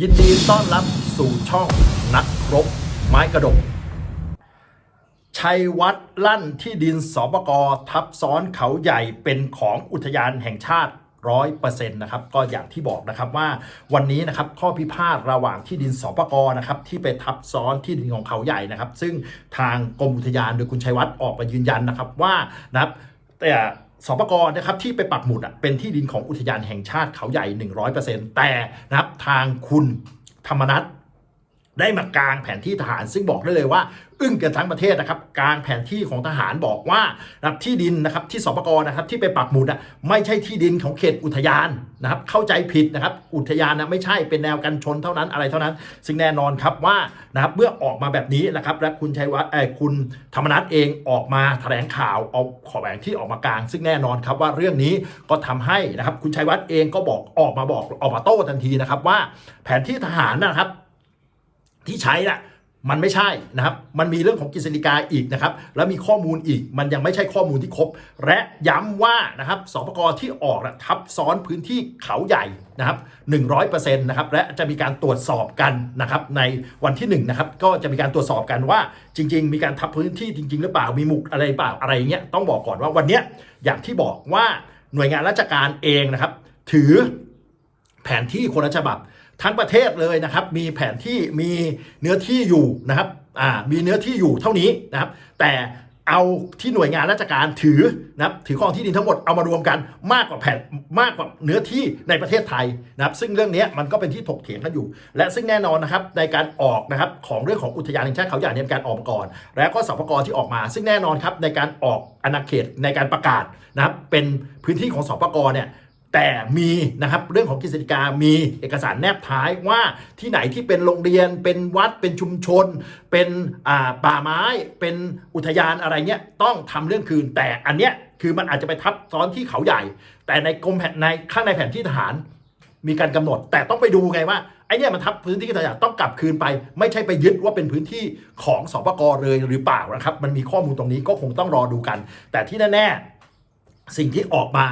ยินดีต้อนรับสู่ช่องนักรบไม้กระดก ชัยวัดลั่นที่ดินสปกทับซ้อนเขาใหญ่เป็นของอุทยานแห่งชาติร้อยเปอร์เซ็นต์นะครับก็อย่างที่บอกนะครับว่าวันนี้นะครับข้อพิพาทระหว่างที่ดินสปกนะครับที่ไปทับซ้อนที่ดินของเขาใหญ่นะครับ ซึ่งทางกรมอุทยานโดยคุณชัยวัฒน์ออกมายืนยันนะครับว่านะครับแต่ สปกรนะครับที่ไปปักหมุดอะเป็นที่ดินของอุทยานแห่งชาติเขาใหญ่ 100%แต่นะครับทางคุณธรรมนัฐได้มากลางแผนที่ทหารซึ่งบอกได้เลยว่า อึ้งกันทั้งประเทศนะครับกางแผนที่ของทหารบอกว่านะครับที่ดินนะครับที่สปกนะครับที่ไปปักหมุดอะไม่ใช่ที่ดินของเขตอุทยานนะครับเข้าใจผิดนะครับอุทยานนะไม่ใช่เป็นแนวกันชนเท่านั้นอะไรเท่านั้น ซึ่งแน่นอนครับว่านะครับเมื่อออกมาแบบนี้นะครับและคุณชัยวัฒน์เอ้คุณธรรมนัฐเองออกมาแถลงข่าวเอาขอแหวนที่ออกมากลาง ซึ่งแน่นอนครับว่าเรื่องนี้ก็ทำให้นะครับคุณชัยวัฒน์เองก็บอกออกมาบอกออกมาโต้ทันทีนะครับว่าแผนที่ทหารนะครับที่ใช้น่ะ มันไม่ใช่นะครับ มันมีเรื่องของกฤษฎีกาอีกนะครับ แล้วมีข้อมูลอีก มันยังไม่ใช่ข้อมูลที่ครบ และย้ำว่านะครับ สปกที่ออกนะทับซ้อนพื้นที่เขาใหญ่นะครับ100%นะครับ และจะมีการตรวจสอบกันนะครับ ในวันที่1นะครับ ก็จะมีการตรวจสอบกันว่า จริง ๆ มีการทับพื้นที่จริง ๆ หรือเปล่า มีหมุกอะไรเปล่า อะไรเงี้ย ต้องบอกก่อนว่าวันเนี้ย อย่างที่บอกว่าหน่วยงานราชการเองนะครับ ถือแผนที่คนละฉบับ ทั้งประเทศเลยนะครับ มีแผนที่มีเนื้อที่อยู่นะครับอ่ามีเนื้อที่อยู่เท่านี้นะครับ แต่เอาที่หน่วยงานราชการถือนะครับถือครองที่ดินทั้งหมดเอามารวมกันมากกว่าแผ่นมากกว่าเนื้อที่ในประเทศไทยนะครับ ซึ่งเรื่องนี้มันก็เป็นที่ถกเถียงกันอยู่ และซึ่งแน่นอนนะครับในการออกนะครับของเรื่องของอุทยานแห่งชาติเขาใหญ่เนี่ยการออกก่อน แล้วก็สปกรที่ออกมา ซึ่งแน่นอนครับในการออกอาณาเขตในการประกาศนะครับเป็นพื้นที่ของสปกรเนี่ย แต่มีนะครับเรื่องของกฤษฎีกามีเอกสารแนบท้ายว่าที่ไหนที่เป็นโรงเรียน เป็นวัดเป็นชุมชน เป็นป่าไม้ เป็นอุทยานอะไรเงี้ยต้องทำเรื่องคืนแต่อันเนี้ยคือมันอาจจะไปทับซ้อนที่เขาใหญ่ แต่ในกรมแผนในข้างในแผนที่ทหารมีการกำหนด แต่ต้องไปดูไงว่าไอ้เนี่ยมันทับพื้นที่ทหารต้องกลับคืนไป ไม่ใช่ไปยึดว่าเป็นพื้นที่ของสปกรเลยหรือเปล่านะครับ มันมีข้อมูลตรงนี้ก็คงต้องรอดูกัน แต่ที่แน่ๆสิ่งที่ออกมา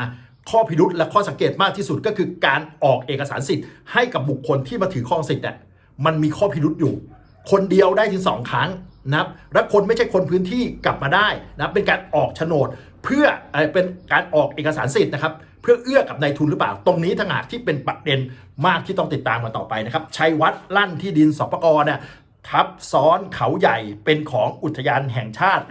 ข้อพิรุษและข้อสังเกตมากที่สุดก็คือการออกเอกสารสิทธิ์ให้กับบุคคลที่มาถือครองสิทธิ์เนี่ยมันมีข้อพิรุษอยู่ คนเดียวได้ถึงสองครั้งนะครับและคนไม่ใช่คนพื้นที่กลับมาได้นะเป็นการออกโฉนดเพื่อเป็นการออกเอกสารสิทธิ์นะครับ เพื่อเอื้อกับนายทุนหรือเปล่า ตรงนี้ทั้งหากที่เป็นประเด็นมากที่ต้องติดตามมาต่อไปนะครับชัยวัฒน์ลั่นที่ดินสปกรเนี่ย ทับซ้อนเขาใหญ่เป็นของอุทยานแห่งชาติ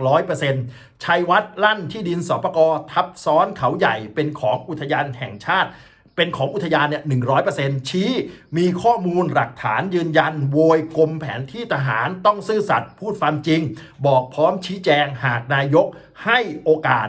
100%ชัยวัฒน์ลั่นที่ดินสปกทับซ้อนเขาใหญ่เป็นของอุทยานแห่งชาติ เป็นของอุทยานเนี่ยหนึ่งชี้มีข้อมูลหลักฐานยืนยัน โวยกรมแผนที่ทหารต้องซื่อสัตย์พูดความจริง บอกพร้อมชี้แจงหากนายกให้โอกาส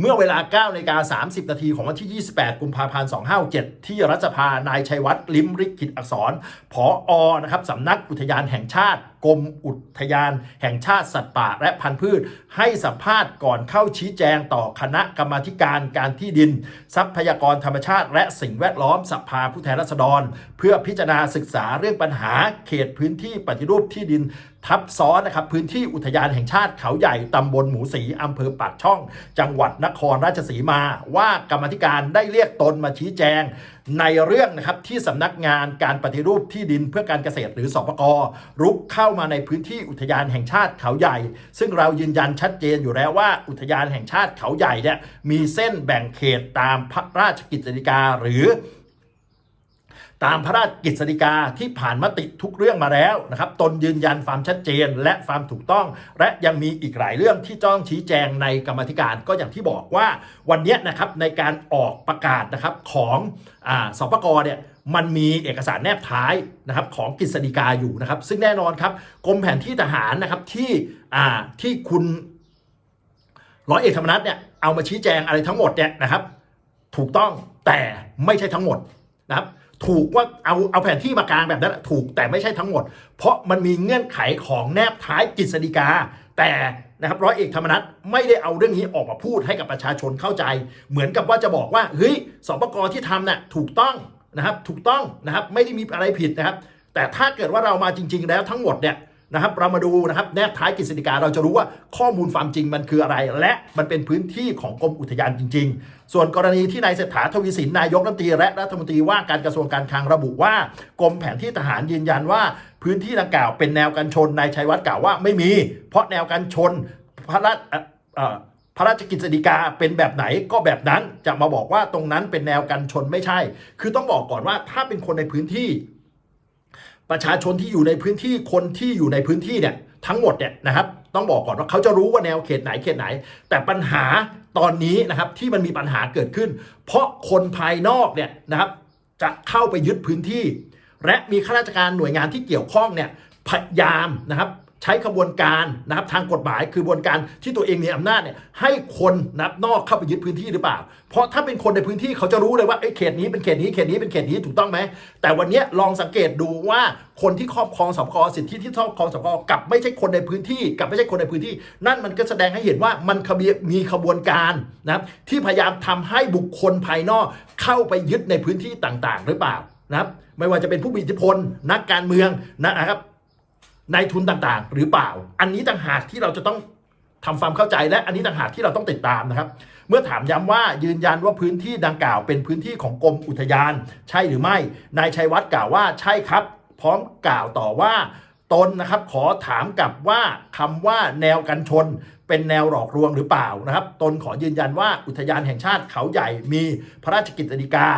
เมื่อเวลา9นาฬิกา30 นาทีของวันที่ 28 กุมภาพันธ์ 2567 ที่รัฐสภานายชัยวัฒน์ลิมริขิตอักษรผออนะครับสำนักอุทยานแห่งชาติกรมอุทยานแห่งชาติสัตว์ป่าและพันธุ์พืช ให้สัมภาษณ์ก่อนเข้าชี้แจงต่อคณะกรรมาการการที่ดิน ทรัพยากรธรรมชาติ และสิ่งแวดล้อมสภาผู้แทนราษฎร เพื่อพิจารณาศึกษาเรื่องปัญหาเขตพื้นที่ปฏิรูปที่ดินทับซ้อนนะครับพื้นที่อุทยานแห่งชาติเขาใหญ่ตำบลหมูสีอำเภอปากช่อง จังหวัดนครราชสีมาว่ากรรมธิการได้เรียกตนมาชี้แจง ในเรื่องนะครับที่สำนักงานการปฏิรูปที่ดินเพื่อการเกษตรหรือสปกรุกเข้ามาในพื้นที่อุทยานแห่งชาติเขาใหญ่ ซึ่งเรายืนยันชัดเจนอยู่แล้วว่าอุทยานแห่งชาติเขาใหญ่เนี่ยมีเส้นแบ่งเขตตามพระราชกิจจริกาหรือ ตามพระราชกฤษฎีกาที่ผ่านมติทุกเรื่องมาแล้วนะครับ ตนยืนยันความชัดเจนและความถูกต้อง และยังมีอีกหลายเรื่องที่ต้องชี้แจงในกรรมธิการก็อย่างที่บอกว่าวันเนี้ยนะครับในการออกประกาศนะครับของอสปกเนี่ยมันมีเอกสารแนบท้ายนะครับของกฤษฎีกาอยู่นะครับ ซึ่งแน่นอนครับกรมแผนที่ทหารนะครับที่ที่คุณร้อยเอกธรรมนัฐเนี่ยเอามาชี้แจงอะไรทั้งหมดเนี่ยนะครับ ถูกต้องแต่ไม่ใช่ทั้งหมดนะครับ ถูกว่าเอาเอาแผนที่มากลางแบบนั้นถูกแต่ไม่ใช่ทั้งหมด เพราะมันมีเงื่อนไขของแนบท้ายกฤษฎีกา แต่นะครับร้อยเอกธรรมนัฐไม่ได้เอาเรื่องนี้ออกมาพูดให้กับประชาชนเข้าใจ เหมือนกับว่าจะบอกว่าเฮ้ยสปกที่ทำน่ะถูกต้องนะครับถูกต้องนะครับไม่ได้มีอะไรผิดนะครับ แต่ถ้าเกิดว่าเรามาจริง ๆ แล้วทั้งหมดเนี่ย นะครับเรามาดูนะครับแนบท้ายกฤษฎีกาเราจะรู้ว่าข้อมูลความจริงมันคืออะไร และมันเป็นพื้นที่ของกรมอุทยานจริง ๆ ส่วนกรณีที่นายเศรษฐาทวีสินนายกรัฐมนตรีและรัฐมนตรีว่าการกระทรวงการคลังระบุว่ากรมแผนที่ทหารยืนยันว่า พื้นที่ดังกล่าวเป็นแนวกันชนนายชัยวัฒน์กล่าวว่าไม่มี เพราะแนวกันชนพระราชพระราชกิจฎีกาเป็นแบบไหนก็แบบนั้นจะมาบอกว่าตรงนั้นเป็นแนวกันชนไม่ใช่ คือต้องบอกก่อนว่าถ้าเป็นคนในพื้นที่ ประชาชนที่อยู่ในพื้นที่คนที่อยู่ในพื้นที่เนี่ยทั้งหมดเนี่ยนะครับต้องบอกก่อนว่าเขาจะรู้ว่าแนวเขตไหนเขตไหน แต่ปัญหาตอนนี้นะครับที่มันมีปัญหาเกิดขึ้น เพราะคนภายนอกเนี่ยนะครับจะเข้าไปยึดพื้นที่ และมีข้าราชการหน่วยงานที่เกี่ยวข้องเนี่ยพยายามนะครับ ช้ขบวนการนะครับทางกฎหมายคือกระบวนการที่ตัวเองมีอำนาจเนี่ยให้คนนับนอกเข้าไปยึดพื้นที่หรือเปล่า เพราะถ้าเป็นคนในพื้นที่เขาจะรู้เลยว่าเอ้เขตนี้เป็นเขตนี้เขตนี้เป็นเขตนี้ถูกต้องไหมแต่วันนี้ลองสังเกตดูว่าคนที่ครอบครองสปกสิทธิที่ครอบครองสปกกับไม่ใช่คนในพื้นที่ กับไม่ใช่คนในพื้นที่ นั่นมันก็แสดงให้เห็นว่ามันมีขบวนการนะครับที่พยายามทำให้บุคคลภายนอกเข้าไปยึดในพื้นที่ต่างๆ หรือเปล่านะครับไม่ว่าจะเป็นผู้มีอิทธิพลนักการเมืองนะครับ นายทุนต่างๆ หรือเปล่า อันนี้ต่างหากที่เราจะต้องทำความเข้าใจและอันนี้ต่างหากที่เราต้องติดตามนะครับ เมื่อถามย้ำว่ายืนยันว่าพื้นที่ดังกล่าวเป็นพื้นที่ของกรมอุทยาน ใช่หรือไม่ นายชัยวัฒน์กล่าวว่าใช่ครับ พร้อมกล่าวต่อว่าตนนะครับขอถามกลับว่าคำว่าแนวกันชน เป็นแนวหลอกลวงหรือเปล่านะครับ ตนขอยืนยันว่าอุทยานแห่งชาติเขาใหญ่มีพระราชกิจฎีกา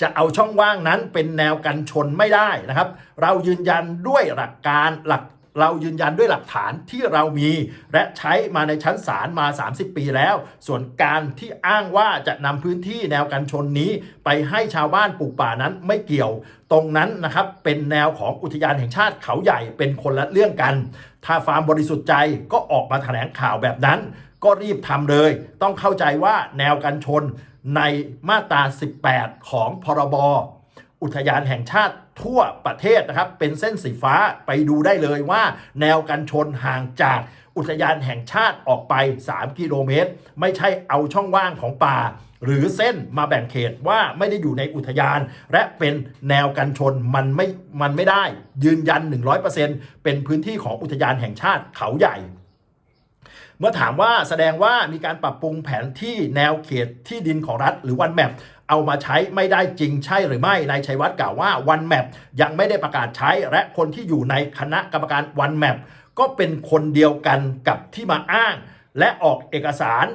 จะเอาช่องว่างนั้นเป็นแนวกันชนไม่ได้นะครับ เรายืนยันด้วยหลักการหลักเรายืนยันด้วยหลักฐานที่เรามี และใช้มาในชั้นศาลมา 30 ปีแล้ว ส่วนการที่อ้างว่าจะนำพื้นที่แนวกันชนนี้ ไปให้ชาวบ้านปลูกป่านั้นไม่เกี่ยว ตรงนั้นนะครับเป็นแนวของอุทยานแห่งชาติเขาใหญ่เป็นคนละเรื่องกัน ถ้าฟาร์มบริสุทธิ์ใจก็ออกมาแถลงข่าวแบบนั้น ก็รีบทำเลย ต้องเข้าใจว่าแนวกันชนในมาตรา 18 ของพรบอุทยานแห่งชาติทั่วประเทศนะครับ เป็นเส้นสีฟ้าไปดูได้เลยว่า แนวกันชนห่างจากอุทยานแห่งชาติออกไป 3 กิโลเมตร ไม่ใช่เอาช่องว่างของป่า หรือเส้นมาแบ่งเขตว่าไม่ได้อยู่ในอุทยาน และเป็นแนวกันชนมันไม่มันไม่ได้ ยืนยัน 100%เป็นพื้นที่ของอุทยานแห่งชาติเขาใหญ่ มื่อถามว่าแสดงว่ามีการปรับปรุงแผนที่แนวเขตที่ดินของรัฐ หรือวันแมปเอามาใช้ไม่ได้จริงใช่หรือไม่นายชัยวัฒน์กล่าวว่าวันแมปยังไม่ได้ประกาศใช้ และคนที่อยู่ในคณะกรรมการวันแมปก็เป็นคนเดียวกันกับที่มาอ้าง และออกเอกสาร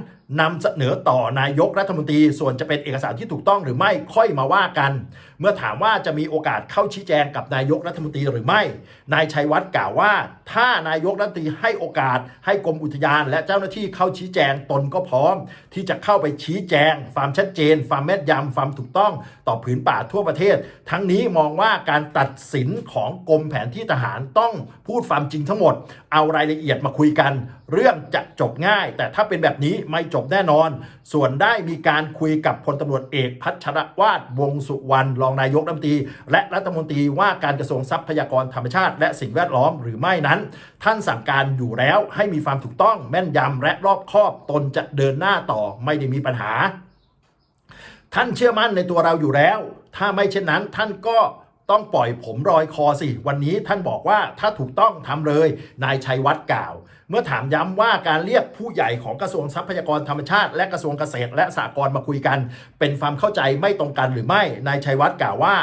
นำเสนอต่อนายกรัฐมนตรี ส่วนจะเป็นเอกสารที่ถูกต้องหรือไม่ค่อยมาว่ากัน เมื่อถามว่าจะมีโอกาสเข้าชี้แจงกับนายกรัฐมนตรีหรือไม่ นายชัยวัฒน์กล่าวว่า ถ้านายกรัฐมนตรีให้โอกาส ให้กรมอุทยาน และเจ้าหน้าที่เข้าชี้แจงตนก็พร้อม ที่จะเข้าไปชี้แจง ความชัดเจน ความแม่นยำความถูกต้อง ต่อผืนป่าทั่วประเทศ ทั้งนี้มองว่าการตัดสินของกรมแผนที่ทหารต้องพูดความจริงทั้งหมด เอารายละเอียดมาคุยกัน เรื่องจะจบง่าย แต่ถ้าเป็นแบบนี้ไม่จบแน่นอน ส่วนได้มีการคุยกับพลตำรวจเอกพัชรวาดวงสุวรรณรองนายกรัฐมนตรี และรัฐมนตรีว่าการกระทรวงทรัพยากรธรรมชาติ และสิ่งแวดล้อมหรือไม่นั้น ท่านสั่งการอยู่แล้วให้มีความถูกต้องแม่นยำและรอบคอบตนจะเดินหน้าต่อไม่ได้มีปัญหา ท่านเชื่อมั่นในตัวเราอยู่แล้ว ถ้าไม่เช่นนั้นท่านก็ ต้องปล่อยผมรอยคอสิ วันนี้ท่านบอกว่าถ้าถูกต้องทำเลย นายชัยวัฒน์กล่าว เมื่อถามย้ำว่าการเรียกผู้ใหญ่ของกระทรวงทรัพยากรธรรมชาติ และกระทรวงเกษตร และสหกรณ์มาคุยกัน เป็นความเข้าใจไม่ตรงกันหรือไม่ นายชัยวัฒน์กล่าวว่า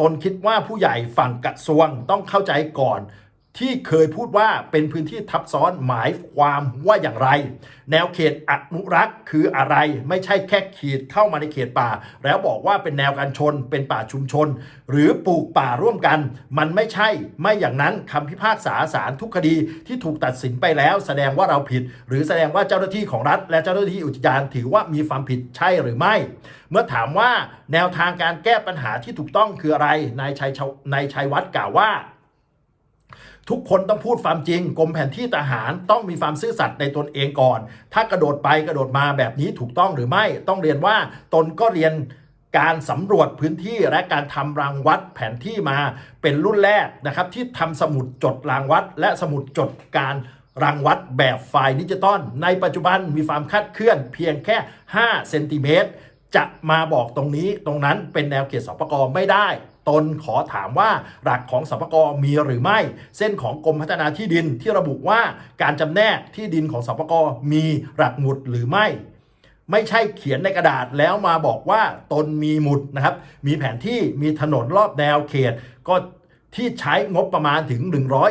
ตนคิดว่าผู้ใหญ่ฝั่งกระทรวงต้องเข้าใจก่อน ที่เคยพูดว่าเป็นพื้นที่ทับซ้อนหมายความว่าอย่างไร แนวเขตอนุรักษ์คืออะไรไม่ใช่แค่ขีดเข้ามาในเขตป่า แล้วบอกว่าเป็นแนวการชน เป็นป่าชุมชน หรือปลูกป่าร่วมกัน มันไม่ใช่ไม่อย่างนั้นคำพิพากษาศาลทุกคดีที่ถูกตัดสินไปแล้ว แสดงว่าเราผิด หรือแสดงว่าเจ้าหน้าที่ของรัฐ และเจ้าหน้าที่อุทยานถือว่ามีความผิดใช่หรือไม่ เมื่อถามว่าแนวทางการแก้ปัญหาที่ถูกต้องคืออะไรนายชัยนายชัยวัฒน์กล่าวว่า ทุกคนต้องพูดความจริงกรมแผนที่ทหารต้องมีความซื่อสัตย์ในตนเองก่อน ถ้ากระโดดไปกระโดดมาแบบนี้ถูกต้องหรือไม่ต้องเรียนว่าตนก็เรียนการสำรวจพื้นที่และการทำรางวัดแผนที่มาเป็นรุ่นแรกนะครับ ที่ทำสมุดจดรางวัด และสมุดจดการรางวัดแบบไฟล์ดิจิตอลในปัจจุบันมีความคาดเคลื่อนเพียงแค่ 5 เซนติเมตรจะมาบอกตรงนี้ตรงนั้นเป็นแนวเขตสปกไม่ได้ ตนขอถามว่าหลักของสปกมีหรือไม่ เส้นของกรมพัฒนาที่ดินที่ระบุว่าการจำแนกที่ดินของสปกมีหลักหมุดหรือไม่ ไม่ใช่เขียนในกระดาษแล้วมาบอกว่าตนมีหมุดนะครับ มีแผนที่มีถนนรอบแนวเขต ก็ที่ใช้งบประมาณถึง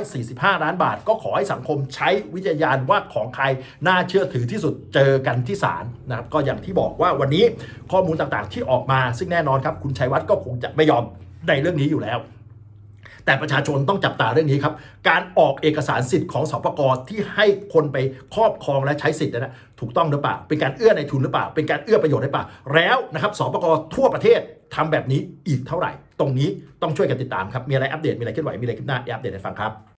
145 ล้านบาท ก็ขอให้สังคมใช้วิจารณญาณว่าของใครน่าเชื่อถือที่สุดเจอกันที่ศาลนะครับ ก็อย่างที่บอกว่าวันนี้ข้อมูลต่างๆที่ออกมา ซึ่งแน่นอนครับ คุณชัยวัฒน์ก็คงจะไม่ยอม ในเรื่องนี้อยู่แล้ว แต่ประชาชนต้องจับตาเรื่องนี้ครับ การออกเอกสารสิทธิ์ของสปกที่ให้คนไปครอบครองและใช้สิทธิ์นั้นนะถูกต้องหรือเปล่า เป็นการเอื้อในทุนหรือเปล่า เป็นการเอื้อประโยชน์หรือเปล่า แล้วนะครับสปกทั่วประเทศทำแบบนี้อีกเท่าไหร่ ตรงนี้ต้องช่วยกันติดตามครับ มีอะไรอัปเดต มีอะไรเคลื่อนไหว มีอะไรขึ้นหน้าอัปเดตให้ฟังครับ